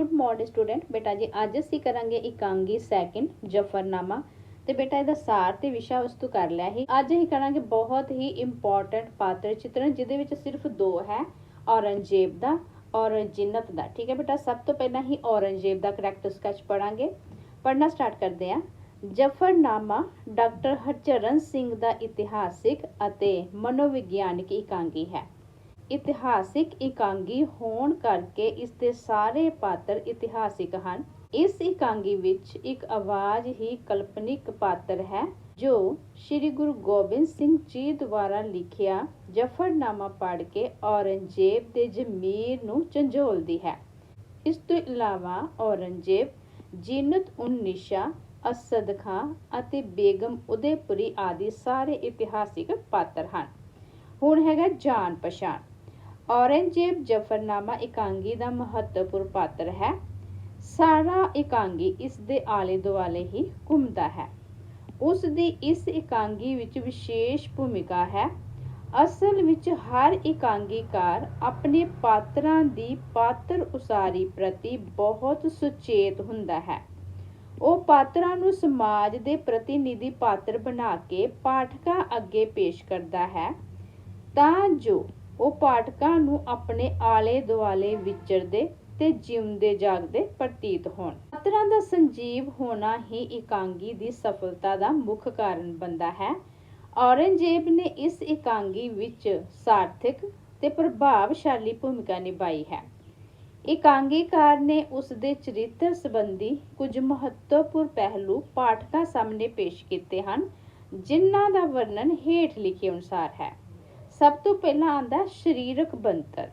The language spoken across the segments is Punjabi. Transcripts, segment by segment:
Good morning student. ਬੇਟਾ ਜੀ, ਅੱਜ ਅਸੀਂ ਕਰਾਂਗੇ ਇਕਾਂਗੀ ਸੈਕਿੰਡ ਜਫਰਨਾਮਾ। ਤੇ ਬੇਟਾ ਇਹਦਾ ਸਾਰ ਤੇ ਵਿਸ਼ਾ ਵਸਤੂ ਕਰ ਲਿਆ ਸੀ। ਅੱਜ ਅਸੀਂ ਕਰਾਂਗੇ ਬਹੁਤ ਹੀ ਇੰਪੋਰਟੈਂਟ ਪਾਤਰ ਚਿੱਤਰਨ ਜਿਹਦੇ ਵਿੱਚ ਸਿਰਫ ਦੋ ਹੈ, ਔਰੰਗਜ਼ੇਬ ਦਾ ਔਰ ਜਿੰਨਤ ਦਾ। ਠੀਕ ਹੈ ਬੇਟਾ, ਸਭ ਤੋਂ ਪਹਿਲਾਂ ਹੀ ਔਰੰਗਜ਼ੇਬ ਦਾ ਕਰੈਕਟਰ ਸਕੈਚ ਪੜਾਂਗੇ ਪੜਨਾ ਸਟਾਰਟ ਕਰਦੇ ਹਾਂ। ਜਫਰਨਾਮਾ ਡਾਕਟਰ ਹਰਚਰਨ ਸਿੰਘ ਦਾ ਇਤਿਹਾਸਿਕ ਅਤੇ ਮਨੋਵਿਗਿਆਨਕ ਇਕਾਂਗੀ ਹੈ। ਇਤਿਹਾਸਿਕ ਇਕਾਂਗੀ ਹੋਣ ਕਰਕੇ ਇਸ ਦੇ ਸਾਰੇ ਪਾਤਰ ਇਤਿਹਾਸਿਕ ਹਨ। ਇਸ ਇਕਾਂਗੀ ਵਿੱਚ ਇੱਕ ਆਵਾਜ਼ ਹੀ ਕਲਪਨਿਕ ਪਾਤਰ ਹੈ, ਜੋ ਸ੍ਰੀ ਗੁਰੂ ਗੋਬਿੰਦ ਸਿੰਘ ਜੀ ਦੁਆਰਾ ਲਿਖਿਆ ਜਫਰਨਾਮਾ ਪੜ੍ਹ ਕੇ ਔਰੰਗਜ਼ੇਬ ਦੇ ਜ਼ਮੀਰ ਨੂੰ ਝੰਜੋਲਦੀ ਹੈ। ਇਸ ਤੋਂ ਇਲਾਵਾ ਔਰੰਗਜ਼ੇਬ ਜੀਨਤ ਉਨ ਨਿਸ਼ਾ, ਅਸਦ ਖਾਂ ਅਤੇ ਬੇਗਮ ਉਦੈਪੁਰੀ ਆਦਿ ਸਾਰੇ ਇਤਿਹਾਸਿਕ ਪਾਤਰ ਹਨ। ਹੁਣ ਹੈਗਾ ਜਾਣ ਪਛਾਣ ਔਰੰਗਜ਼ੇਬ ਜਫਰਨਾਮਾ ਇਕਾਂਗੀ ਦਾ ਮਹੱਤਵਪੂਰਨ ਪਾਤਰ ਹੈ। ਸਾਰਾ ਇਕਾਂਗੀ ਇਸ ਦੇ ਆਲੇ ਦੁਆਲੇ ਹੀ ਘੁੰਮਦਾ ਹੈ। ਉਸ ਦੀ ਇਸ ਇਕਾਂਗੀ ਵਿੱਚ ਵਿਸ਼ੇਸ਼ ਭੂਮਿਕਾ ਹੈ। ਅਸਲ ਵਿੱਚ ਹਰ ਇਕਾਂਗੀਕਾਰ ਆਪਣੇ ਪਾਤਰਾਂ ਦੀ ਪਾਤਰ ਉਸਾਰੀ ਪ੍ਰਤੀ ਬਹੁਤ ਸੁਚੇਤ ਹੁੰਦਾ ਹੈ। ਉਹ ਪਾਤਰਾਂ ਨੂੰ ਸਮਾਜ ਦੇ ਪ੍ਰਤੀਨਿਧੀ ਪਾਤਰ ਬਣਾ ਕੇ ਪਾਠਕਾਂ ਅੱਗੇ ਪੇਸ਼ ਕਰਦਾ ਹੈ। ਤਾਂ ਜੋ ਉਹ ਪਾਠਕਾਂ ਨੂੰ ਆਪਣੇ ਆਲੇ ਦੁਆਲੇ ਵਿਚਰਦੇ ਤੇ ਜਿਉਂਦੇ ਜਾਗਦੇ ਪ੍ਰਤੀਤ ਹੋਣ। ਪਾਤਰਾਂ ਦਾ ਸੰਜੀਵ ਹੋਣਾ ਹੀ ਇਕਾਂਗੀ ਦੀ ਸਫਲਤਾ ਦਾ ਮੁੱਖ ਕਾਰਨ ਬਣਦਾ ਹੈ। ਔਰੰਗਜ਼ੇਬ ਨੇ ਇਸ ਇਕਾਂਗੀ ਵਿੱਚ ਸਾਰਥਿਕ ਤੇ ਪ੍ਰਭਾਵਸ਼ਾਲੀ ਭੂਮਿਕਾ ਨਿਭਾਈ ਹੈ। ਇਕਾਂਗੀਕਾਰ ਨੇ ਉਸ ਦੇ ਚਰਿੱਤਰ ਸੰਬੰਧੀ ਕੁਝ ਮਹੱਤਵਪੂਰਨ ਪਹਿਲੂ ਪਾਠਕਾਂ ਸਾਹਮਣੇ ਪੇਸ਼ ਕੀਤੇ ਹਨ, ਜਿਨ੍ਹਾਂ ਦਾ ਵਰਣਨ ਹੇਠ ਲਿਖੇ ਅਨੁਸਾਰ ਹੈ। ਸਭ ਤੋਂ ਪਹਿਲਾਂ ਆਂਦਾ ਸਰੀਰਕ ਬਣਤਰ।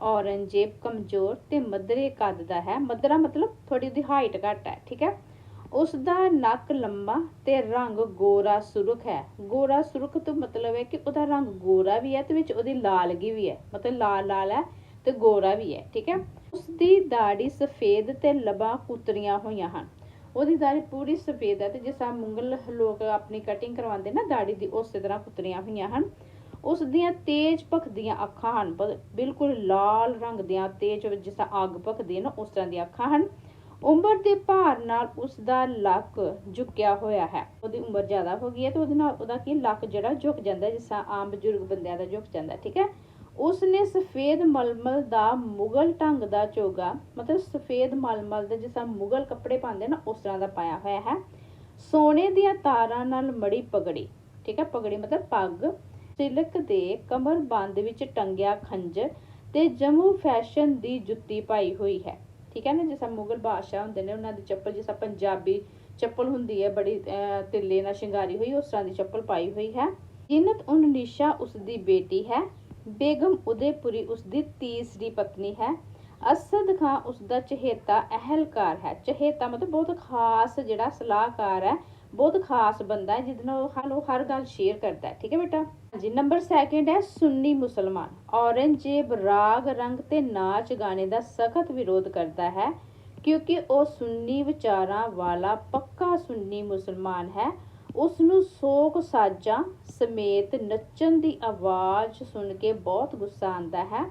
ਔਰੰਗਜ਼ੇਬ ਕਮਜ਼ੋਰ ਤੇ ਮਧਰੇ ਕੱਦ ਦਾ ਹੈ। ਮਧਰਾ ਮਤਲਬ ਥੋੜੀ ਉਹਦੀ ਹਾਈਟ ਘੱਟ ਹੈ, ਠੀਕ ਹੈ? ਉਸ ਦਾ ਨੱਕ ਲੰਮਾ ਤੇ ਰੰਗ ਗੋਰਾ ਸੁਰਖ ਹੈ। ਗੋਰਾ ਸੁਰਖ ਤੋਂ ਮਤਲਬ ਹੈ ਕਿ ਉਹਦਾ ਰੰਗ ਗੋਰਾ ਵੀ ਹੈ ਤੇ ਵਿੱਚ ਉਹਦੀ ਲਾਲਗੀ ਵੀ ਹੈ। ਮਤਲਬ ਲਾਲ ਲਾਲ ਹੈ ਤੇ ਗੋਰਾ ਵੀ ਹੈ, ਠੀਕ ਹੈ? ਉਸ ਦੀ ਦਾੜੀ ਸਫੇਦ ਤੇ ਲਬਾਂ ਕੁਤਰੀਆਂ ਹੋਈਆਂ ਹਨ। ਉਹਦੀ ਦਾੜੀ ਪੂਰੀ ਸਫੇਦ ਹੈ ਤੇ ਜਿਸ ਤਰ੍ਹਾਂ ਮੁਗਲ ਲੋਕ ਆਪਣੀ ਕਟਿੰਗ ਕਰਵਾਉਂਦੇ ਨਾ ਦਾੜੀ ਦੀ, ਉਸੇ ਤਰ੍ਹਾਂ ਕੁਤਰੀਆਂ ਹੋਈਆਂ ਹਨ। ਉਸ ਦੀਆਂ ਤੇਜ਼ ਭਖਦੀਆਂ ਅੱਖਾਂ ਹਨ। ਬਿਲਕੁਲ ਲਾਲ ਰੰਗ ਦੀਆਂ ਤੇਜ਼ ਜਿਸ ਤਰ੍ਹਾਂ ਅੱਗ ਭਖਦੀ ਹੈ ਨਾ, ਉਸ ਤਰ੍ਹਾਂ ਦੀਆਂ ਅੱਖਾਂ ਹਨ। ਉਮਰ ਦੇ ਭਾਰ ਨਾਲ ਉਸ ਦਾ ਲੱਕ ਝੁਕਿਆ ਹੋਇਆ ਹੈ। ਉਹਦੀ ਉਮਰ ਜ਼ਿਆਦਾ ਹੋ ਗਈ ਹੈ ਤੇ ਉਹਦੇ ਨਾਲ ਉਹਦਾ ਕੀ ਲੱਕ ਜਿਹੜਾ ਝੁਕ ਜਾਂਦਾ ਜਿਸ ਤਰ੍ਹਾਂ ਆਮ ਬਜ਼ੁਰਗ ਬੰਦਿਆਂ ਦਾ ਝੁਕ ਜਾਂਦਾ ਠੀਕ ਹੈ? ਉਸ ਨੇ ਸਫੇਦ ਮਲਮਲ ਦਾ ਮੁਗਲ ਢੰਗ ਦਾ ਚੋਗਾ, ਮਤਲਬ ਸਫੇਦ ਮਲਮਲ ਦੇ ਜਿਸ ਤਰ੍ਹਾਂ ਮੁਗਲ ਕੱਪੜੇ ਪਾਉਂਦੇ ਨਾ, ਉਸ ਤਰ੍ਹਾਂ ਦਾ ਪਾਇਆ ਹੋਇਆ ਹੈ। ਸੋਨੇ ਦੀਆਂ ਤਾਰਾਂ ਨਾਲ ਮੜੀ ਪਗੜੀ, ਠੀਕ ਹੈ? ਪਗੜੀ ਮਤਲਬ ਪੱਗ। ਤਿਲਕ ਦੇ ਕਮਰਬੰਦ ਵਿੱਚ ਟੰਗਿਆ ਖੰਜਰ ਤੇ ਜੰਮੂ ਫੈਸ਼ਨ ਦੀ ਜੁੱਤੀ ਪਾਈ ਹੋਈ ਹੈ। ਠੀਕ ਹੈ ਨਾ, ਜਿਸ ਮੁਗਲ ਬਾਦਸ਼ਾਹ ਹੁੰਦੇ ਨੇ, ਉਹਨਾਂ ਦੀ ਚੱਪਲ, ਜਿਸ ਪੰਜਾਬੀ ਚੱਪਲ ਹੁੰਦੀ ਹੈ, ਬੜੀ ਤਿੱਲੇ ਨਾਲ ਸ਼ਿੰਗਾਰੀ ਹੋਈ, ਉਸ ਤਰ੍ਹਾਂ ਦੀ ਚੱਪਲ ਪਾਈ ਹੋਈ ਹੈ। ਜਿਨਤ ਉਨ ਨਿਸ਼ਾ ਉਸ ਦੀ ਬੇਟੀ ਹੈ, ਬੇਗਮ ਉਦੈਪੁਰੀ ਉਸ ਦੀ ਤੀਸਰੀ ਪਤਨੀ ਹੈ, ਅਸਦ ਖਾਂ ਉਸ ਦਾ ਚਹੇਤਾ ਅਹਿਲਕਾਰ ਹੈ। ਚਹੇਤਾ ਮਤਲਬ ਬਹੁਤ ਖਾਸ ਜਿਹੜਾ ਸਲਾਹਕਾਰ ਹੈ, ਬਹੁਤ ਖਾਸ ਬੰਦਾ ਹੈ, ਜਿਹਦੇ ਨਾਲ ਉਹ ਹਰ ਗੱਲ ਸ਼ੇਅਰ ਕਰਦਾ ਹੈ। ਠੀਕ ਹੈ ਬੇਟਾ? ਜੀ ਨੰਬਰ ਸੈਕਿੰਡ ਹੈ ਸੁੰਨੀ ਮੁਸਲਮਾਨ। ਔਰੰਗਜ਼ੇਬ ਰਾਗ, ਰੰਗ ਤੇ ਨਾਚ ਗਾਣੇ ਦਾ ਸਖਤ ਵਿਰੋਧ ਕਰਦਾ ਹੈ ਕਿਉਂਕਿ ਉਹ ਸੁੰਨੀ ਵਿਚਾਰਾਂ ਵਾਲਾ ਪੱਕਾ ਸੁੰਨੀ ਮੁਸਲਮਾਨ ਹੈ। ਉਸ ਨੂੰ ਸੋਕ ਸਾਜ਼ਾਂ ਸਮੇਤ ਨੱਚਣ ਦੀ ਆਵਾਜ਼ ਸੁਣ ਕੇ ਬਹੁਤ ਗੁੱਸਾ ਆਉਂਦਾ ਹੈ।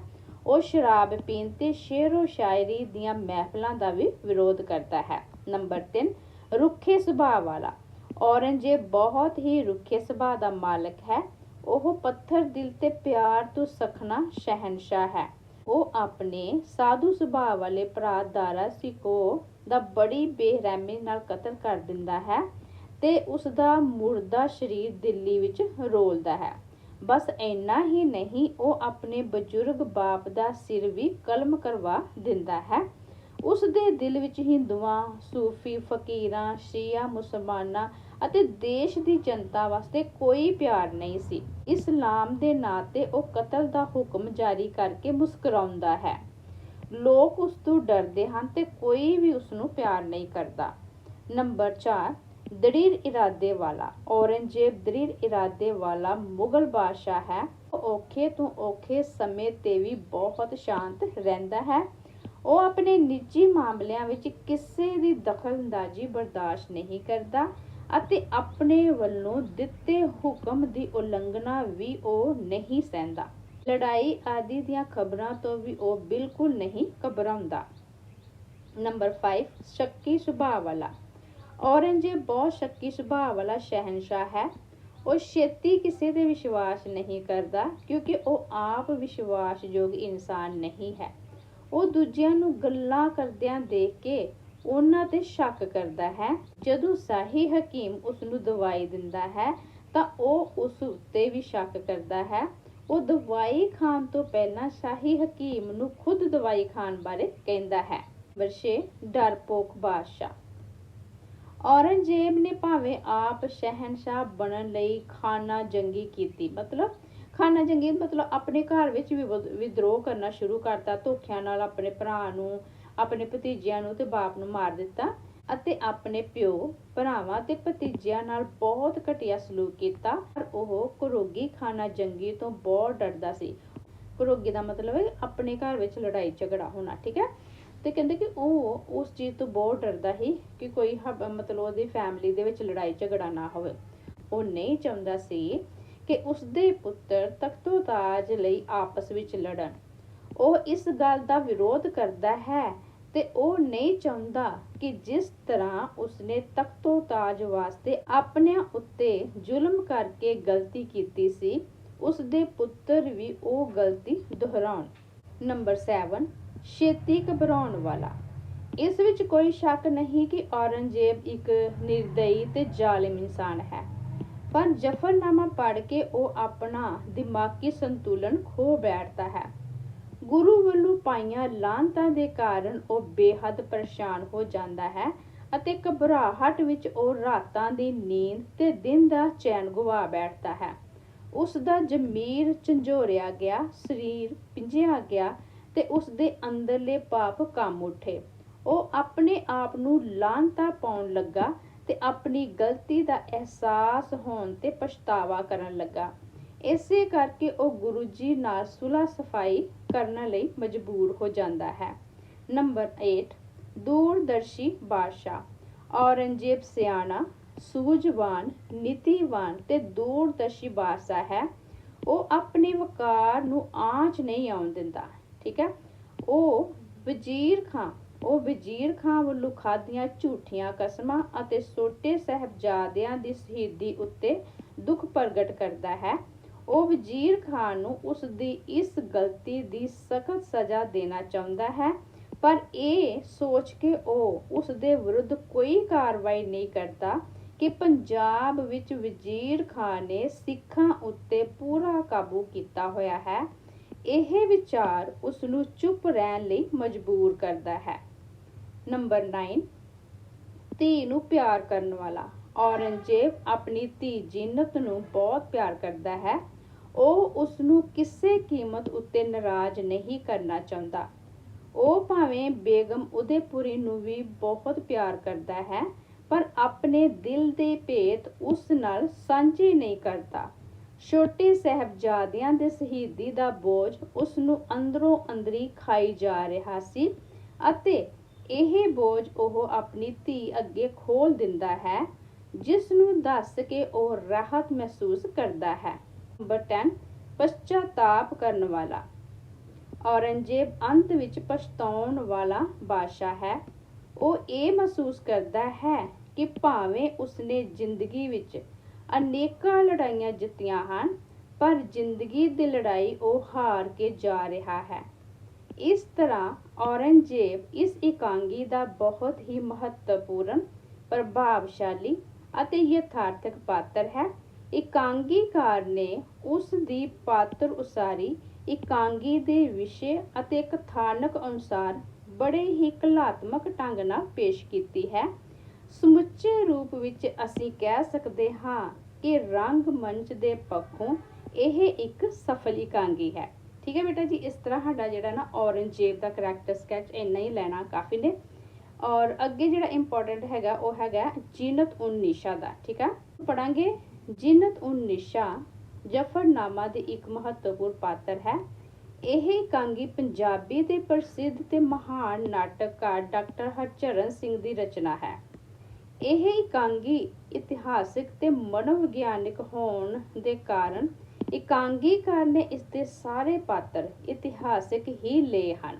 ਉਹ ਸ਼ਰਾਬ ਪੀਣ ਤੇ ਸ਼ੇਰੋ ਸ਼ਾਇਰੀ ਦੀਆਂ ਮਹਿਫਲਾਂ ਦਾ ਵੀ ਵਿਰੋਧ ਕਰਦਾ ਹੈ। ਨੰਬਰ 3 ਰੁੱਖੇ ਸੁਭਾਅ ਵਾਲਾ। ਔਰੰਗਜ਼ੇਬ ਬਹੁਤ ਹੀ ਰੁੱਖੇ ਸੁਭਾਅ ਦਾ ਮਾਲਕ ਹੈ। ਉਹ ਪੱਥਰ ਦਿਲ ਤੇ ਪਿਆਰ ਤੋਂ ਸਖਣਾ ਸ਼ਹਿਨशाह ਹੈ। ਉਹ ਆਪਣੇ ਸਾਧੂ ਸੁਭਾਅ ਵਾਲੇ ਭਰਾ ਦਾਰਾ ਸਿਕੋ ਦਾ ਬੜੀ ਬੇਰਹਿਮੀ ਨਾਲ ਕਤਲ ਕਰ ਦਿੰਦਾ ਹੈ ਤੇ ਉਸ ਦਾ ਮੁਰਦਾ ਸਰੀਰ ਦਿੱਲੀ ਵਿੱਚ ਰੋਲਦਾ ਹੈ। ਬਸ ਇੰਨਾ ਹੀ ਨਹੀਂ, ਉਹ ਆਪਣੇ ਬਜ਼ੁਰਗ ਬਾਪ ਦਾ ਸਿਰ ਵੀ ਕਲਮ ਕਰਵਾ ਦਿੰਦਾ ਹੈ। ਉਸ ਦੇ ਦਿਲ ਵਿੱਚ ਹਿੰਦੂਆਂ, ਸੂਫੀ, ਫਕੀਰਾਂ, ਸ਼ੀਆ, ਮੁਸਲਮਾਨਾਂ ਅਤੇ ਦੇਸ਼ ਦੀ ਜਨਤਾ ਵਾਸਤੇ ਕੋਈ ਪਿਆਰ ਨਹੀਂ ਸੀ। ਇਸਲਾਮ ਦੇ ਨਾਂ ਤੇ ਉਹ ਕਤਲ ਦਾ ਹੁਕਮ ਜਾਰੀ ਕਰਕੇ ਮੁਸਕਰਾਉਂਦਾ ਹੈ। ਲੋਕ ਉਸ ਤੋਂ ਡਰਦੇ ਹਨ ਤੇ ਕੋਈ ਵੀ ਉਸ ਨੂੰ ਪਿਆਰ ਨਹੀਂ ਕਰਦਾ। ਨੰਬਰ 4 ਦ੍ਰਿੜ ਇਰਾਦੇ ਵਾਲਾ। ਔਰੰਗਜ਼ੇਬ ਦ੍ਰਿੜ ਇਰਾਦੇ ਵਾਲਾ ਮੁਗਲ ਬਾਦਸ਼ਾਹ ਹੈ। ਉਹ ਔਖੇ ਤੋਂ ਔਖੇ ਸਮੇਂ ਤੇ ਵੀ ਬਹੁਤ ਸ਼ਾਂਤ ਰਹਿੰਦਾ ਹੈ। ਉਹ ਆਪਣੇ ਨਿੱਜੀ ਮਾਮਲਿਆਂ ਵਿੱਚ ਕਿਸੇ ਦੀ ਦਖਲਅੰਦਾਜ਼ੀ ਬਰਦਾਸ਼ਤ ਨਹੀਂ ਕਰਦਾ। ਅਤੇ ਆਪਣੇ ਵੱਲੋਂ ਦਿੱਤੇ ਹੁਕਮ ਦੀ ਉਲੰਘਣਾ ਵੀ ਉਹ ਨਹੀਂ ਸਹਿੰਦਾ। ਲੜਾਈ ਆਦਿ ਦੀਆਂ ਖਬਰਾਂ ਤੋਂ ਵੀ ਉਹ ਬਿਲਕੁਲ ਨਹੀਂ ਘਬਰਾਉਂਦਾ। ਨੰਬਰ 5 ਸ਼ੱਕੀ ਸੁਭਾਅ ਵਾਲਾ। ਔਰੰਗਜ਼ੇਬ ਬਹੁਤ ਸ਼ੱਕੀ ਸੁਭਾਅ ਵਾਲਾ ਸ਼ਹਿਨशाह ਹੈ। ਉਹ ਛੇਤੀ ਕਿਸੇ ਤੇ ਵਿਸ਼ਵਾਸ ਨਹੀਂ ਕਰਦਾ, ਕਿਉਂਕਿ ਉਹ ਆਪ ਵਿਸ਼ਵਾਸਯੋਗ ਇਨਸਾਨ ਨਹੀਂ ਹੈ। ਉਹ ਦੂਜਿਆਂ ਨੂੰ ਗੱਲਾਂ ਕਰਦਿਆਂ ਦੇਖ ਕੇ ਉਹਨਾਂ ਤੇ ਸ਼ੱਕ ਕਰਦਾ ਹੈ। ਜਦੋਂ ਸਾਹੀ ਹਕੀਮ ਉਸ ਨੂੰ ਦਵਾਈ ਦਿੰਦਾ ਹੈ, ਤਾਂ ਉਹ ਉਸ ਉੱਤੇ ਵੀ ਸ਼ੱਕ ਕਰਦਾ ਹੈ। ਉਹ ਦਵਾਈ ਖਾਣ ਤੋਂ ਪਹਿਲਾਂ ਸ਼ਾਹੀ ਹਕੀਮ ਨੂੰ ਖੁਦ ਦਵਾਈ ਖਾਣ ਬਾਰੇ ਕਹਿੰਦਾ ਹੈ। ਵਰਸ਼ੇ ਡਰਪੋਕ ਬਾਦਸ਼ਾਹ। ਔਰੰਗਜ਼ੇਬ ਨੇ ਭਾਵੇਂ ਆਪ ਸ਼ਹਿਨशाह ਬਣਨ ਲਈ ਖਾਨਾ ਜੰਗੀ ਕੀਤੀ, ਮਤਲਬ ਖਾਨਾ ਜੰਗੀ ਮਤਲਬ ਆਪਣੇ ਘਰ ਵਿੱਚ ਵਿਦਰੋਹ ਕਰਨਾ ਸ਼ੁਰੂ ਕਰਤਾ, ਧੋਖਿਆਂ ਨਾਲ ਆਪਣੇ ਭਰਾ ਨੂੰ ਆਪਣੇ ਭਤੀਜਿਆਂ ਨੂੰ ਤੇ ਬਾਪ ਨੂੰ ਮਾਰ ਦਿੱਤਾ ਅਤੇ ਆਪਣੇ ਪਿਓ, ਭਰਾਵਾਂ ਤੇ ਭਤੀਜਿਆਂ ਨਾਲ ਬਹੁਤ ਘਟੀਆ ਸਲੂਕ ਕੀਤਾ। ਪਰ ਉਹ ਕਰੋਗੀ ਖਾਨਾ ਜੰਗੀ ਤੋਂ ਬਹੁਤ ਡਰਦਾ ਸੀ। ਕਰੋਗੀ ਦਾ ਮਤਲਬ ਹੈ ਆਪਣੇ ਘਰ ਵਿੱਚ ਲੜਾਈ ਝਗੜਾ ਹੋਣਾ, ਠੀਕ ਹੈ? ਤੇ ਕਹਿੰਦੇ ਕਿ ਉਹ ਉਸ ਚੀਜ਼ ਤੋਂ ਬਹੁਤ ਡਰਦਾ ਸੀ ਕਿ ਕੋਈ ਮਤਲਬ ਉਹਦੀ ਫੈਮਿਲੀ ਦੇ ਵਿੱਚ ਲੜਾਈ ਝਗੜਾ ਨਾ ਹੋਵੇ। ਉਹ ਨਹੀਂ ਚਾਹੁੰਦਾ ਸੀ ਕਿ ਉਸਦੇ ਪੁੱਤਰ ਤਖਤੋ ਤਾਜ ਲਈ ਆਪਸ ਵਿੱਚ ਲੜਨ। ਉਹ ਇਸ ਗੱਲ ਦਾ ਵਿਰੋਧ ਕਰਦਾ ਹੈ ਤੇ ਉਹ ਨਹੀਂ ਚਾਹੁੰਦਾ ਕਿ ਜਿਸ ਤਰ੍ਹਾਂ ਉਸਨੇ ਤਖਤੋ ਤਾਜ ਵਾਸਤੇ ਆਪਣੇ ਉੱਤੇ ਜ਼ੁਲਮ ਕਰਕੇ ਗਲਤੀ ਕੀਤੀ ਸੀ, ਉਸਦੇ ਪੁੱਤਰ ਵੀ ਉਹ ਗਲਤੀ ਦੁਹਰਾਉਣ। ਨੰਬਰ 7 ਛੇਤੀ ਘਬਰਾਉਣ ਵਾਲਾ। ਇਸ ਵਿੱਚ ਕੋਈ ਸ਼ੱਕ ਨਹੀਂ ਕਿ ਔਰੰਗਜ਼ੇਬ ਇੱਕ ਨਿਰਦਈ ਤੇ ਜ਼ਾਲਿਮ ਇਨਸਾਨ ਹੈ, ਪਰ ਜਫਰਨਾਮਾ ਪੜ੍ਹ ਕੇ ਉਹ ਆਪਣਾ ਦਿਮਾਗੀ ਸੰਤੁਲਨ ਖੋ ਬੈਠਦਾ ਹੈ। ਗੁਰੂ ਵੱਲੋਂ ਪਾਈਆਂ ਲਾਂਤਾਂ ਦੇ ਕਾਰਨ ਉਹ ਬੇਹੱਦ ਪਰੇਸ਼ਾਨ ਹੋ ਜਾਂਦਾ ਹੈ ਅਤੇ ਘਬਰਾਹਟ ਵਿੱਚ ਉਹ ਰਾਤਾਂ ਦੀ ਨੀਂਦ ਤੇ ਦਿਨ ਦਾ ਚੈਨ ਗਵਾ ਬੈਠਦਾ ਹੈ। ਉਸ ਦਾ ਜ਼ਮੀਰ ਝੰਜੋਰਿਆ ਗਿਆ, ਸਰੀਰ ਪਿੰਜਿਆ ਗਿਆ ਤੇ ਉਸ ਦੇ ਅੰਦਰਲੇ ਪਾਪ ਕੰਮ ਉੱਠੇ। ਉਹ ਆਪਣੇ ਆਪ ਨੂੰ ਲਾਂਤਾ ਪਾਉਣ ਲੱਗਾ ਤੇ ਆਪਣੀ ਗਲਤੀ ਦਾ ਅਹਿਸਾਸ ਹੋਣ ਤੇ ਪਛਤਾਵਾ ਕਰਨ ਲੱਗਾ। ਇਸੇ ਕਰਕੇ ਉਹ ਗੁਰੂ ਜੀ ਨਾਲ ਸੁਲਾ ਸਫ਼ਾਈ ਕਰਨ ਲਈ ਮਜਬੂਰ ਹੋ ਜਾਂਦਾ ਹੈ। ਨੰਬਰ 8 ਦੂਰਦਰਸ਼ੀ ਬਾਦਸ਼ਾਹ। ਔਰੰਗਜ਼ੇਬ ਸਿਆਣਾ, ਸੂਝਵਾਨ, ਨੀਤੀਵਾਨ ਤੇ ਦੂਰਦਰਸ਼ੀ ਬਾਦਸ਼ਾਹ ਹੈ। ਉਹ ਆਪਣੇ ਵਕਾਰ ਨੂੰ ਆਂਚ ਨਹੀਂ ਆਉਣ ਦਿੰਦਾ, ਠੀਕ ਹੈ? ਉਹ ਵਜ਼ੀਰ ਖਾਂ, ਉਹ ਵਜ਼ੀਰ ਖਾਂ ਵੱਲੋਂ ਖਾਧੀਆਂ ਝੂਠੀਆਂ ਕਸਮਾਂ ਅਤੇ ਛੋਟੇ ਸਾਹਿਬਜ਼ਾਦਿਆਂ ਦੀ ਸ਼ਹੀਦੀ ਉੱਤੇ ਦੁੱਖ ਪ੍ਰਗਟ ਕਰਦਾ ਹੈ। ਉਹ ਵਜ਼ੀਰ ਖਾਨ ਨੂੰ ਉਸ ਦੀ ਇਸ ਗਲਤੀ ਦੀ ਸਖਤ ਸਜ਼ਾ ਦੇਣਾ ਚਾਹੁੰਦਾ ਹੈ, ਪਰ ਇਹ ਸੋਚ ਕੇ ਉਹ ਉਸ ਦੇ ਵਿਰੁੱਧ ਕੋਈ ਕਾਰਵਾਈ ਨਹੀਂ ਕਰਦਾ ਕਿ ਪੰਜਾਬ ਵਿੱਚ ਵਜ਼ੀਰ ਖਾਨ ਨੇ ਸਿੱਖਾਂ ਉੱਤੇ ਪੂਰਾ ਕਾਬੂ ਕੀਤਾ ਹੋਇਆ ਹੈ। ਇਹ ਵਿਚਾਰ ਉਸ ਨੂੰ ਚੁੱਪ ਰਹਿਣ ਲਈ ਮਜਬੂਰ ਕਰਦਾ ਹੈ। ਨੰਬਰ 9 ਧੀ ਨੂੰ ਪਿਆਰ ਕਰਨ ਵਾਲਾ। ਔਰੰਗਜ਼ੇਬ ਆਪਣੀ ਧੀ ਜਿੰਨਤ ਨੂੰ ਬਹੁਤ ਪਿਆਰ ਕਰਦਾ ਹੈ। ਉਹ ਉਸ ਨੂੰ ਕਿਸੇ ਕੀਮਤ ਉੱਤੇ ਨਾਰਾਜ਼ ਨਹੀਂ ਕਰਨਾ ਚਾਹੁੰਦਾ। ਉਹ ਭਾਵੇਂ ਬੇਗਮ ਉਦੈਪੁਰੀ ਨੂੰ ਵੀ ਬਹੁਤ ਪਿਆਰ ਕਰਦਾ ਹੈ, ਪਰ ਆਪਣੇ ਦਿਲ ਦੇ ਭੇਤ ਉਸ ਨਾਲ ਸਾਂਝੇ ਨਹੀਂ ਕਰਦਾ। ਛੋਟੇ ਸਾਹਿਬਜ਼ਾਦਿਆਂ ਦੇ ਸ਼ਹੀਦੀ ਦਾ ਬੋਝ ਉਸ ਨੂੰ ਅੰਦਰੋਂ ਅੰਦਰੀ ਖਾਈ ਜਾ ਰਿਹਾ ਸੀ ਅਤੇ ਇਹ ਬੋਝ ਉਹ ਆਪਣੀ ਧੀ ਅੱਗੇ ਖੋਲ ਦਿੰਦਾ ਹੈ ਜਿਸ ਨੂੰ ਦੱਸ ਕੇ ਉਹ ਰਾਹਤ ਮਹਿਸੂਸ ਕਰਦਾ ਹੈ। ਨੰਬਰ 10 ਪਛਤਾਤਾਪ ਕਰਨ ਵਾਲਾ। ਔਰੰਗਜ਼ੇਬ ਅੰਤ ਵਿੱਚ ਪਛਤਾਉਣ ਵਾਲਾ ਬਾਦਸ਼ਾਹ ਹੈ। ਉਹ ਇਹ ਮਹਿਸੂਸ ਕਰਦਾ ਹੈ ਕਿ ਭਾਵੇਂ ਉਸਨੇ ਜ਼ਿੰਦਗੀ ਵਿੱਚ ਅਨੇਕਾਂ ਲੜਾਈਆਂ ਜਿੱਤੀਆਂ ਹਨ, ਪਰ ਜ਼ਿੰਦਗੀ ਦੀ ਲੜਾਈ ਉਹ ਹਾਰ ਕੇ ਜਾ ਰਿਹਾ ਹੈ। ਇਸ ਤਰ੍ਹਾਂ ਔਰੰਗਜ਼ੇਬ ਇਸ ਇਕਾਂਗੀ ਦਾ ਬਹੁਤ ਹੀ ਮਹੱਤਵਪੂਰਨ, ਪ੍ਰਭਾਵਸ਼ਾਲੀ ਅਤੇ ਯਥਾਰਥਕ ਪਾਤਰ ਹੈ। ਇਕਾਂਗੀਕਾਰ ਨੇ ਉਸ ਦੀ ਪਾਤਰ ਉਸਾਰੀ, ਇਕਾਂਗੀ ਦੇ ਵਿਸ਼ੇ ਅਤੇ ਕਥਾਨਕ ਅਨੁਸਾਰ ਬੜੇ ਹੀ ਕਲਾਤਮਕ ਢੰਗ ਨਾਲ ਪੇਸ਼ ਕੀਤੀ ਹੈ। ਸਮੁੱਚੇ ਰੂਪ ਵਿੱਚ ਅਸੀਂ ਕਹਿ ਸਕਦੇ ਹਾਂ ਕਿ ਰੰਗ ਮੰਚ ਦੇ ਪੱਖੋਂ ਇਹ ਇੱਕ ਸਫਲ ਇਕਾਂਗੀ ਹੈ। ਠੀਕ ਹੈ ਬੇਟਾ ਜੀ, ਇਸ ਤਰ੍ਹਾਂ ਸਾਡਾ ਜਿਹੜਾ ਨਾ ਔਰੰਗਜ਼ੇਬ ਦਾ ਕਰੈਕਟਰ ਸਕੈਚ ਇੰਨਾ ਹੀ ਲੈਣਾ ਕਾਫੀ ਨੇ। ਔਰ ਅੱਗੇ ਜਿਹੜਾ ਇੰਪੋਰਟੈਂਟ ਹੈਗਾ ਉਹ ਹੈਗਾ ਜੀਨਤ ਉਨ ਨਿਸ਼ਾ ਦਾ, ਠੀਕ ਆ? ਪੜਾਂਗੇ ਜੀਨਤ ਉਨ ਨਿਸ਼ਾ ਜਫਰਨਾਮਾ ਦੇ ਇੱਕ ਮਹੱਤਵਪੂਰਨ ਪਾਤਰ ਹੈ। ਇਹ ਇਕਾਂਗੀ ਪੰਜਾਬੀ ਦੇ ਪ੍ਰਸਿੱਧ ਤੇ ਮਹਾਨ ਨਾਟਕਕਾਰ ਡਾਕਟਰ ਹਰਚਰਨ ਸਿੰਘ ਦੀ ਰਚਨਾ ਹੈ। ਇਹ ਇਕਾਂਗੀ ਇਤਿਹਾਸਿਕ ਤੇ ਮਨੋਵਿਗਿਆਨਿਕ ਹੋਣ ਦੇ ਕਾਰਨ ਇਕਾਂਗੀਕਾਰ ਨੇ ਇਸ ਦੇ ਸਾਰੇ ਪਾਤਰ ਇਤਿਹਾਸਿਕ ਹੀ ਲਏ ਹਨ।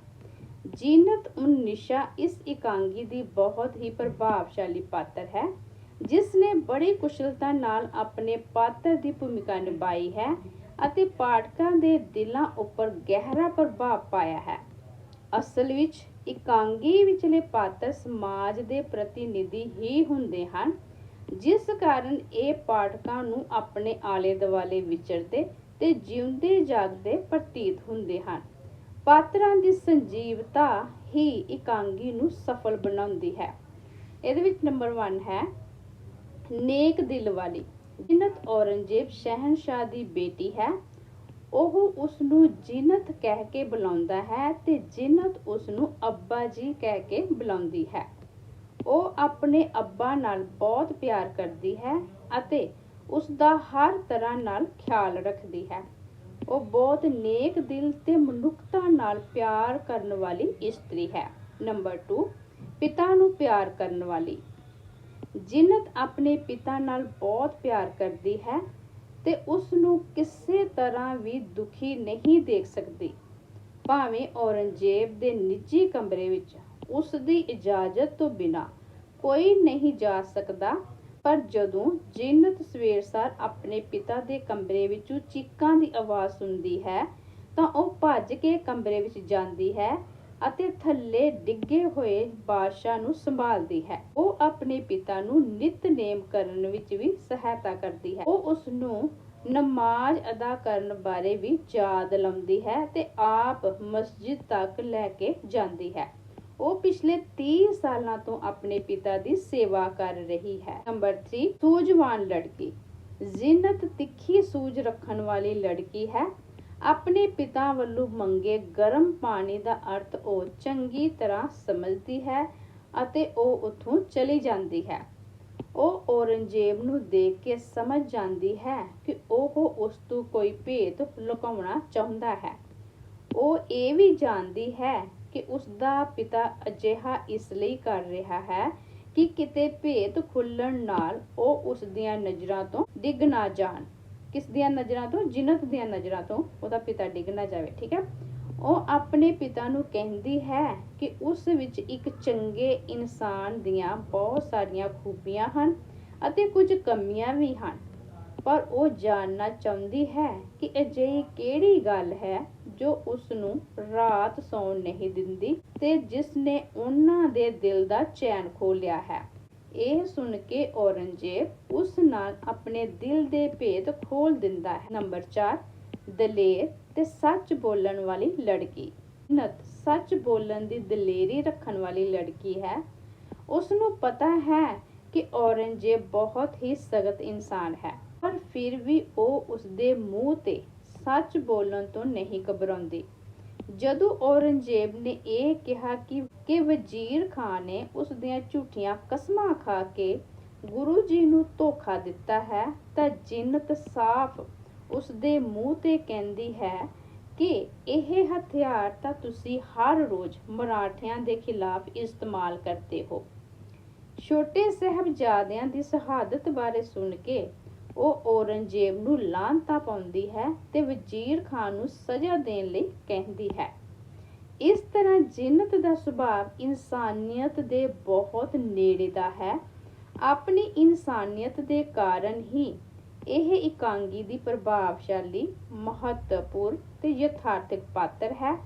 ਜੀਨਤ ਉਨ ਨਿਸ਼ਾ ਇਸ ਇਕਾਂਗੀ ਦੀ ਬਹੁਤ ਹੀ ਪ੍ਰਭਾਵਸ਼ਾਲੀ ਪਾਤਰ ਹੈ। ਜਿਸ ਨੇ ਬੜੀ ਕੁਸ਼ਲਤਾ ਨਾਲ ਆਪਣੇ ਪਾਤਰ ਦੀ ਭੂਮਿਕਾ ਨਿਭਾਈ ਹੈ ਅਤੇ ਪਾਠਕਾਂ ਦੇ ਦਿਲਾਂ ਉੱਪਰ ਗਹਿਰਾ ਪ੍ਰਭਾਵ ਪਾਇਆ ਹੈ। ਅਸਲ ਵਿੱਚ ਇਕਾਂਗੀ ਵਿਚਲੇ ਪਾਤਰ ਸਮਾਜ ਦੇ ਪ੍ਰਤੀਨਿਧੀ ਹੀ ਹੁੰਦੇ ਹਨ, ਜਿਸ ਕਾਰਨ ਇਹ ਪਾਠਕਾਂ ਨੂੰ ਆਪਣੇ ਆਲੇ ਦੁਆਲੇ ਵਿਚਰਦੇ ਤੇ ਜਿਉਂਦੇ ਜਾਗਦੇ ਪ੍ਰਤੀਤ ਹੁੰਦੇ ਹਨ। ਪਾਤਰਾਂ ਦੀ ਸੰਜੀਵਤਾ ਹੀ ਇਕਾਂਗੀ ਨੂੰ ਸਫਲ ਬਣਾਉਂਦੀ ਹੈ। ਇਹਦੇ ਵਿੱਚ ਨੰਬਰ 1 ਹੈ ਨੇਕ ਦਿਲ ਵਾਲੀ ਜਿਨਤ ਔਰੰਗਜ਼ੇਬ ਸ਼ਹਿਨशाह ਦੀ ਬੇਟੀ ਹੈ। ਉਹ ਉਸ ਨੂੰ ਜਿਨਤ ਕਹਿ ਕੇ ਬੁਲਾਉਂਦਾ ਹੈ ਤੇ ਜਿਨਤ ਉਸ ਨੂੰ ਅੱਬਾ ਜੀ ਕਹਿ ਕੇ ਬੁਲਾਉਂਦੀ ਹੈ। ਉਹ ਆਪਣੇ ਅੱਬਾ ਨਾਲ ਬਹੁਤ ਪਿਆਰ ਕਰਦੀ ਹੈ ਅਤੇ ਉਸ ਦਾ ਹਰ ਤਰ੍ਹਾਂ ਨਾਲ ਖਿਆਲ ਰੱਖਦੀ ਹੈ। ਉਹ ਬਹੁਤ ਨੇਕ ਦਿਲ ਤੇ ਮਨੁੱਖਤਾ ਨਾਲ ਪਿਆਰ ਕਰਨ ਵਾਲੀ ਇਸਤਰੀ ਹੈ। ਨੰਬਰ 2 ਪਿਤਾ ਨੂੰ ਪਿਆਰ ਕਰਨ ਵਾਲੀ। ਜਿਨਤ ਆਪਣੇ ਪਿਤਾ ਨਾਲ ਬਹੁਤ ਪਿਆਰ ਕਰਦੀ ਹੈ ਤੇ ਉਸ ਨੂੰ ਕਿਸੇ ਤਰ੍ਹਾਂ ਵੀ ਦੁਖੀ ਨਹੀਂ ਦੇਖ ਸਕਦੀ। ਭਾਵੇਂ ਔਰੰਗਜ਼ੇਬ ਦੇ ਨਿੱਜੀ ਕਮਰੇ ਵਿੱਚ ਉਸ ਦੀ ਇਜਾਜ਼ਤ ਤੋਂ ਬਿਨਾ ਕੋਈ ਨਹੀਂ ਜਾ ਸਕਦਾ, ਪਰ ਜਦੋਂ ਜਿੰਨਤ ਸਵੇਰ-ਸਾਰ ਆਪਣੇ ਪਿਤਾ ਦੇ ਕਮਰੇ ਵਿੱਚੋਂ ਚੀਕਾਂ ਦੀ ਆਵਾਜ਼ ਸੁਣਦੀ ਹੈ, ਤਾਂ ਉਹ ਭੱਜ ਕੇ ਕਮਰੇ ਵਿੱਚ ਜਾਂਦੀ ਹੈ ਅਤੇ ਥੱਲੇ ਡਿੱਗੇ ਹੋਏ ਬਾਦਸ਼ਾਹ ਨੂੰ ਸੰਭਾਲਦੀ ਹੈ। ਉਹ ਆਪਣੇ ਪਿਤਾ ਨੂੰ ਨਿਤਨੇਮ ਕਰਨ ਵਿੱਚ ਵੀ ਸਹਾਇਤਾ ਕਰਦੀ ਹੈ। ਉਹ ਉਸ ਨੂੰ ਨਮਾਜ਼ ਅਦਾ ਕਰਨ ਬਾਰੇ ਵੀ ਯਾਦ ਲਾਉਂਦੀ ਹੈ ਤੇ ਆਪ ਮਸਜਿਦ ਤੱਕ ਲੈ ਕੇ ਜਾਂਦੀ ਹੈ। ਉਹ ਪਿਛਲੇ 30 ਸਾਲਾਂ ਤੋਂ ਆਪਣੇ ਪਿਤਾ ਦੀ ਸੇਵਾ ਕਰ ਰਹੀ ਹੈ। ਨੰਬਰ 3 ਸੂਝਵਾਨ ਲੜਕੀ। ਜਿਨਤ ਤਿੱਖੀ ਸੂਝ ਰੱਖਣ ਵਾਲੀ ਲੜਕੀ ਹੈ। ਆਪਣੇ ਪਿਤਾ ਵੱਲੋਂ ਮੰਗੇ ਗਰਮ ਪਾਣੀ ਦਾ ਅਰਥ ਉਹ ਚੰਗੀ ਤਰ੍ਹਾਂ ਸਮਝਦੀ ਹੈ ਅਤੇ ਉਹ ਉੱਥੋਂ ਚਲੀ ਜਾਂਦੀ ਹੈ। ਉਹ ਔਰੰਗਜ਼ੇਬ ਨੂੰ ਦੇਖ ਕੇ ਸਮਝ ਜਾਂਦੀ ਹੈ ਕਿ ਉਹ ਉਸ ਤੋਂ ਕੋਈ ਭੇਤ ਲੁਕਾਉਣਾ ਚਾਹੁੰਦਾ ਹੈ। ਉਹ ਇਹ ਵੀ ਜਾਣਦੀ ਹੈ ਕਿ ਉਸ ਦਾ ਪਿਤਾ ਅਜਿਹਾ ਇਸ ਲਈ ਕਰ ਰਿਹਾ ਹੈ ਕਿ ਕਿਤੇ ਭੇਤ ਖੁੱਲਣ ਨਾਲ ਉਹ ਉਸ ਦੀਆਂ ਨਜ਼ਰਾਂ ਤੋਂ ਡਿੱਗ ਨਾ ਜਾਣ। ਕਿਸ ਦੀਆਂ ਨਜ਼ਰਾਂ ਤੋਂ? ਜਿਨਤ ਦੀਆਂ ਨਜ਼ਰਾਂ ਤੋਂ ਉਹਦਾ ਪਿਤਾ ਡਿੱਗ ਨਾ ਜਾਵੇ, ਠੀਕ ਹੈ? ਉਹ ਆਪਣੇ ਪਿਤਾ ਨੂੰ ਕਹਿੰਦੀ ਹੈ ਕਿ ਉਸ ਵਿੱਚ ਇੱਕ ਚੰਗੇ ਇਨਸਾਨ ਦੀਆਂ ਬਹੁਤ ਸਾਰੀਆਂ ਖੂਬੀਆਂ ਹਨ ਅਤੇ ਕੁਝ ਕਮੀਆਂ ਵੀ ਹਨ। ਪਰ ਉਹ ਜਾਣਨਾ ਚਾਹੁੰਦੀ ਹੈ ਕਿ ਅਜਿਹੀ ਕਿਹੜੀ ਗੱਲ ਹੈ ਜੋ ਉਸ ਨੂੰ ਰਾਤ ਸੌਣ ਨਹੀਂ ਦਿੰਦੀ ਤੇ ਜਿਸ ਨੇ ਉਹਨਾਂ ਦੇ ਦਿਲ ਦਾ ਚੈਨ ਖੋ ਹੈ। ਇਹ ਸੁਣ ਕੇ ਔਰੰਗਜ਼ੇਬ ਉਸ ਨਾਲ ਆਪਣੇ ਦਿਲ ਦੇ ਭੇਦ ਖੋਲ ਦਿੰਦਾ ਹੈ। ਨੰਬਰ 4 ਦਲੇਰ ਤੇ ਸੱਚ ਬੋਲਣ ਵਾਲੀ ਲੜਕੀ। ਨਤ ਸੱਚ ਬੋਲਣ ਦੀ ਦਲੇਰੀ ਰੱਖਣ ਵਾਲੀ ਲੜਕੀ ਹੈ। ਉਸ ਨੂੰ ਪਤਾ ਹੈ ਕਿ ਔਰੰਗਜ਼ੇਬ ਬਹੁਤ ਹੀ ਸਖਤ ਇਨਸਾਨ ਹੈ। ਪਰ ਫਿਰ ਵੀ ਉਹ ਉਸ ਦੇ ਮੂੰਹ ਤੇ ਸੱਚ ਬੋਲਣ ਤੋਂ ਨਹੀਂ ਘਬਰਾਉਂਦੀ। ਜਦੋਂ ਔਰੰਗਜ਼ੇਬ ਨੇ ਇਹ ਕਿਹਾ ਕਿ ਕਿ ਵਜ਼ੀਰ ਖਾਨ ਨੇ ਉਸ ਦੀਆਂ ਝੂਠੀਆਂ ਕਸਮਾਂ ਖਾ ਕੇ ਗੁਰੂ ਜੀ ਨੂੰ ਧੋਖਾ ਦਿੱਤਾ ਹੈ, ਤਾਂ ਜਿੰਨਤ ਸਾਫ਼ ਉਸ ਦੇ ਮੂੰਹ ਤੇ ਕਹਿੰਦੀ ਹੈ ਕਿ ਇਹ ਹਥਿਆਰ ਤਾਂ ਤੁਸੀਂ ਹਰ ਰੋਜ਼ ਮਰਾਠਿਆਂ ਦੇ ਖਿਲਾਫ ਇਸਤੇਮਾਲ ਕਰਦੇ ਹੋ। ਛੋਟੇ ਸਹਿਬਜ਼ਾਦਿਆਂ ਦੀ ਸ਼ਹਾਦਤ ਬਾਰੇ ਸੁਣ ਕੇ ਉਹ ਔਰੰਗਜ਼ੇਬ ਨੂੰ ਲਾਂਤਾ ਪਾਉਂਦੀ ਹੈ ਤੇ ਵਜ਼ੀਰ ਖਾਨ ਨੂੰ ਸਜ਼ਾ ਦੇਣ ਲਈ ਕਹਿੰਦੀ ਹੈ। ਇਸ ਤਰ੍ਹਾਂ ਜਿੰਨਤ ਦਾ ਸੁਭਾਅ ਇਨਸਾਨੀਅਤ ਦੇ ਬਹੁਤ ਨੇੜੇ ਦਾ ਹੈ। ਆਪਣੀ ਇਨਸਾਨੀਅਤ ਦੇ ਕਾਰਨ ਹੀ ਇਹ ਇਕਾਂਗੀ ਦੀ ਪ੍ਰਭਾਵਸ਼ਾਲੀ, ਮਹੱਤਵਪੂਰਨ ਤੇ ਯਥਾਰਥਕ ਪਾਤਰ ਹੈ।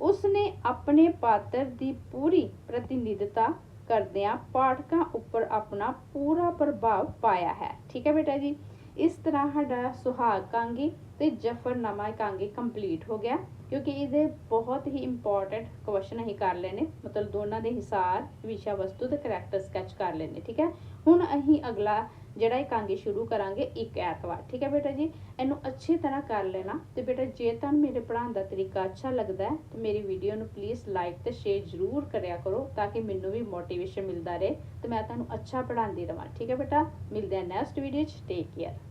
ਉਸਨੇ ਆਪਣੇ ਪਾਤਰ ਦੀ ਪੂਰੀ ਪ੍ਰਤੀਨਿਧਤਾ ਕਰਦਿਆਂ ਪਾਠਕਾਂ ਉੱਪਰ ਆਪਣਾ ਪੂਰਾ ਪ੍ਰਭਾਵ ਪਾਇਆ ਹੈ। ਠੀਕ ਹੈ ਬੇਟਾ ਜੀ? ਇਸ ਤਰ੍ਹਾਂ ਸਾਡਾ ਸੁਹਾਗ ਕਾਂਗੀ ਤੇ ਜਫਰਨਾਮਾ ਕਾਂਗੀ ਕੰਪਲੀਟ ਹੋ ਗਿਆ, ਕਿਉਂਕਿ ਇਹਦੇ ਬਹੁਤ ਹੀ ਇੰਪੋਰਟੈਂਟ ਕੁਐਸਚਨ ਅਸੀਂ ਕਰ ਲੈਨੇ ਮਤਲਬ ਦੋਨਾਂ ਦੇ ਹਿਸਾਰ, ਵਿਸ਼ਾ ਵਸਤੂ ਤੇ ਕਰੈਕਟਰ ਸਕੈਚ ਕਰ ਲੈਨੇ ਠੀਕ ਹੈ? ਹੁਣ ਅਸੀਂ ਅਗਲਾ ਜਿਹੜਾ ਇਹ ਕਾਂਗੀ ਸ਼ੁਰੂ ਕਰਾਂਗੇ ਇੱਕ ਐਤਵਾਰ, ਠੀਕ ਹੈ ਬੇਟਾ ਜੀ? ਇਹਨੂੰ ਅੱਛੀ ਤਰ੍ਹਾਂ ਕਰ ਲੈਣਾ ਤੇ ਬੇਟਾ ਜੇ ਤੁਹਾਨੂੰ ਮੇਰੇ ਪੜ੍ਹਾਉਣ ਦਾ ਤਰੀਕਾ ਅੱਛਾ ਲੱਗਦਾ ਹੈ, ਤੇ ਮੇਰੀ ਵੀਡੀਓ ਨੂੰ ਪਲੀਜ਼ ਲਾਈਕ ਤੇ ਸ਼ੇਅਰ ਜ਼ਰੂਰ ਕਰਿਆ ਕਰੋ ਤਾਂ ਕਿ ਮੈਨੂੰ ਵੀ ਮੋਟੀਵੇਸ਼ਨ ਮਿਲਦਾ ਰਹੇ ਤੇ ਮੈਂ ਤੁਹਾਨੂੰ ਅੱਛਾ ਪੜ੍ਹਾਉਂਦੀ ਰਵਾਂ, ਠੀਕ ਹੈ ਬੇਟਾ? ਮਿਲਦੇ ਹਾਂ ਨੈਕਸਟ ਵੀਡੀਓ 'ਚ ਟੇਕ ਕੇਅਰ